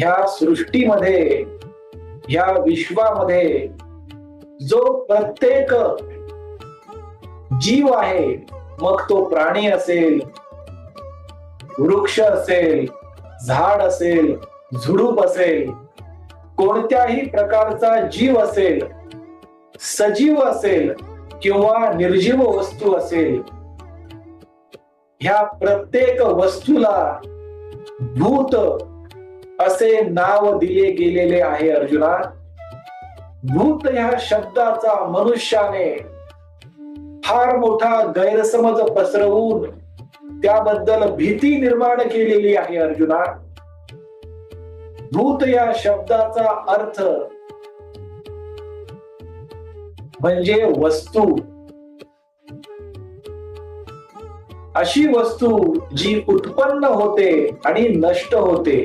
ह्या सृष्टीमध्ये ह्या विश्वामध्ये जो प्रत्येक जीव आहे मग तो प्राणी असेल वृक्ष असेल झाड असेल झुडूप असेल कोणत्याही प्रकारचा जीव असेल सजीव असेल किंवा निर्जीव वस्तू असेल ह्या प्रत्येक वस्तूला भूत असे नाव दिले गेलेले आहे अर्जुना. भूत ह्या शब्दाचा मनुष्याने फार मोठा गैरसमज पसरवून त्याबद्दल भीती निर्माण केलेली आहे अर्जुना. भूत या शब्दाचा अर्थ म्हणजे वस्तू. अशी वस्तू जी उत्पन्न होते आणि नष्ट होते.